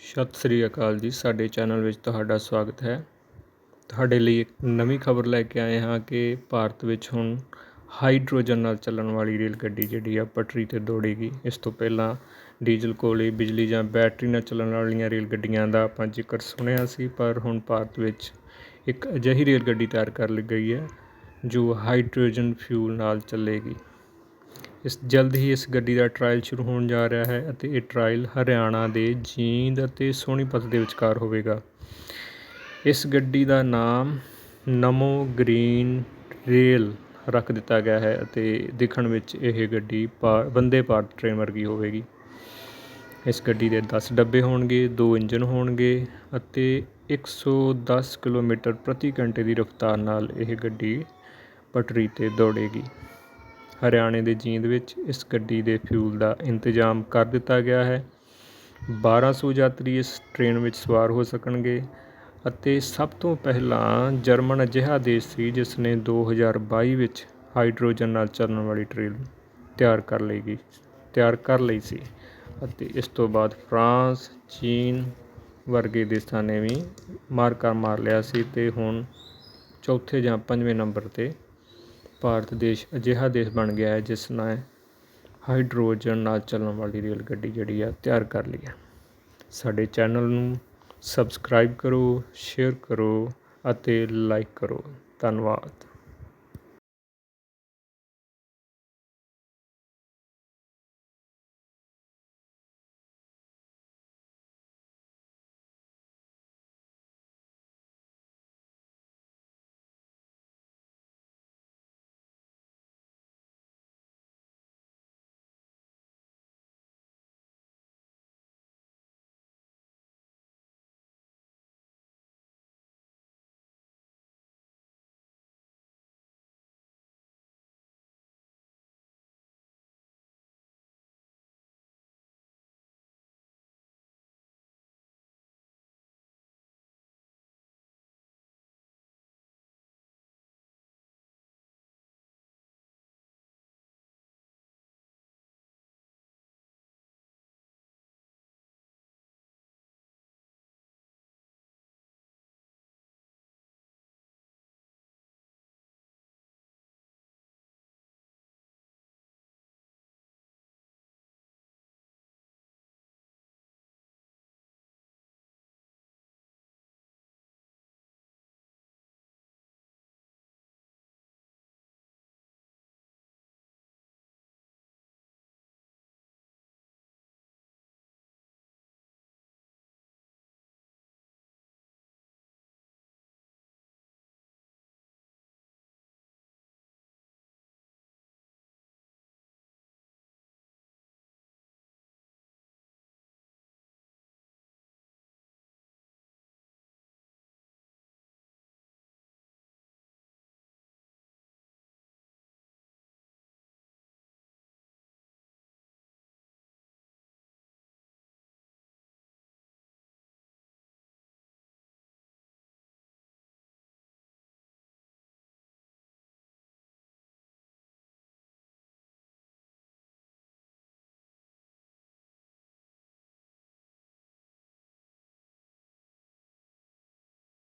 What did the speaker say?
ਸਤਿ ਸ੍ਰੀ ਅਕਾਲ ਜੀ, ਸਾਡੇ ਚੈਨਲ ਵਿੱਚ ਤੁਹਾਡਾ ਸਵਾਗਤ ਹੈ। ਤੁਹਾਡੇ ਲਈ ਇੱਕ ਨਵੀਂ ਖਬਰ ਲੈ ਕੇ ਆਏ ਹਾਂ ਕਿ ਭਾਰਤ ਵਿੱਚ ਹੁਣ ਹਾਈਡਰੋਜਨ ਨਾਲ ਚੱਲਣ ਵਾਲੀ ਰੇਲ ਗੱਡੀ ਜਿਹੜੀ ਆ ਪਟਰੀ ਤੇ ਦੌੜੇਗੀ। ਇਸ ਤੋਂ ਪਹਿਲਾਂ ਡੀਜ਼ਲ ਕੋਲੇ ਬਿਜਲੀ ਜਾਂ ਬੈਟਰੀ ਨਾਲ ਚੱਲਣ ਵਾਲੀਆਂ ਰੇਲ ਗੱਡੀਆਂ ਦਾ ਆਪਾਂ ਜ਼ਿਕਰ ਸੁਣਿਆ ਸੀ, ਪਰ ਹੁਣ ਭਾਰਤ ਵਿੱਚ ਇੱਕ ਅਜਿਹੀ ਰੇਲ ਗੱਡੀ ਤਿਆਰ ਕਰ ਲਈ ਗਈ ਹੈ, ਜੋ ਹਾਈਡਰੋਜਨ ਫਿਊਲ ਨਾਲ ਚੱਲੇਗੀ। ਇਸ ਜਲਦ ਹੀ ਇਸ ਗੱਡੀ ਦਾ ਟਰਾਇਲ ਸ਼ੁਰੂ ਹੋਣ ਜਾ ਰਿਹਾ ਹੈ ਅਤੇ ਇਹ ਟਰਾਇਲ ਹਰਿਆਣਾ ਦੇ ਜੀਂਦ ਅਤੇ ਸੋਨੀਪਤ ਦੇ ਵਿਚਕਾਰ ਹੋਵੇਗਾ। ਇਸ ਗੱਡੀ ਦਾ ਨਾਮ ਨਮੋ ਗ੍ਰੀਨ ਰੇਲ ਰੱਖ ਦਿੱਤਾ ਗਿਆ ਹੈ ਅਤੇ ਦਿਖਣ ਵਿੱਚ ਇਹ ਗੱਡੀ ਭਾ ਵੰਦੇ ਭਾਰਤ ਟ੍ਰੇਨ ਵਰਗੀ ਹੋਵੇਗੀ। ਇਸ ਗੱਡੀ ਦੇ 10 ਡੱਬੇ ਹੋਣਗੇ, ਦੋ ਇੰਜਨ ਹੋਣਗੇ ਅਤੇ 110 ਕਿਲੋਮੀਟਰ ਪ੍ਰਤੀ ਘੰਟੇ ਦੀ ਰਫ਼ਤਾਰ ਨਾਲ ਇਹ ਗੱਡੀ ਪਟਰੀ ਤੇ ਦੌੜੇਗੀ। ਹਰਿਆਣੇ ਦੇ ਜੀਂਦ ਵਿੱਚ ਇਸ ਗੱਡੀ ਦੇ ਫਿਊਲ ਦਾ ਇੰਤਜ਼ਾਮ ਕਰ ਦਿੱਤਾ ਗਿਆ ਹੈ। 1200 ਯਾਤਰੀ ਇਸ ਟ੍ਰੇਨ ਵਿੱਚ ਸਵਾਰ ਹੋ ਸਕਣਗੇ ਅਤੇ ਸਭ ਤੋਂ ਪਹਿਲਾਂ ਜਰਮਨ ਅਜਿਹਾ ਦੇਸ਼ ਸੀ ਜਿਸ ਨੇ 2022 ਵਿੱਚ ਹਾਈਡਰੋਜਨ ਨਾਲ ਚੱਲਣ ਵਾਲੀ ਟ੍ਰੇਨ ਤਿਆਰ ਕਰ ਲਈ ਗਈ, ਤਿਆਰ ਕਰ ਲਈ ਸੀ ਅਤੇ ਇਸ ਤੋਂ ਬਾਅਦ ਫਰਾਂਸ, ਚੀਨ ਵਰਗੇ ਦੇਸ਼ਾਂ ਨੇ ਵੀ ਮਾਰਕਾ ਮਾਰ ਲਿਆ ਸੀ ਤੇ ਹੁਣ ਚੌਥੇ ਜਾਂ ਪੰਜਵੇਂ ਨੰਬਰ ਤੇ ਭਾਰਤ ਦੇਸ਼ ਅਜਿਹਾ ਦੇਸ਼ ਬਣ ਗਿਆ ਹੈ ਜਿਸ ਨੇ ਹਾਈਡਰੋਜਨ ਨਾਲ ਚੱਲਣ ਵਾਲੀ ਰੇਲ ਗੱਡੀ ਜਿਹੜੀ ਆ ਤਿਆਰ ਕਰ ਲਈ ਹੈ ਸਾਡੇ ਚੈਨਲ ਨੂੰ ਸਬਸਕ੍ਰਾਈਬ ਕਰੋ, ਸ਼ੇਅਰ ਕਰੋ ਅਤੇ ਲਾਈਕ ਕਰੋ। ਧੰਨਵਾਦ।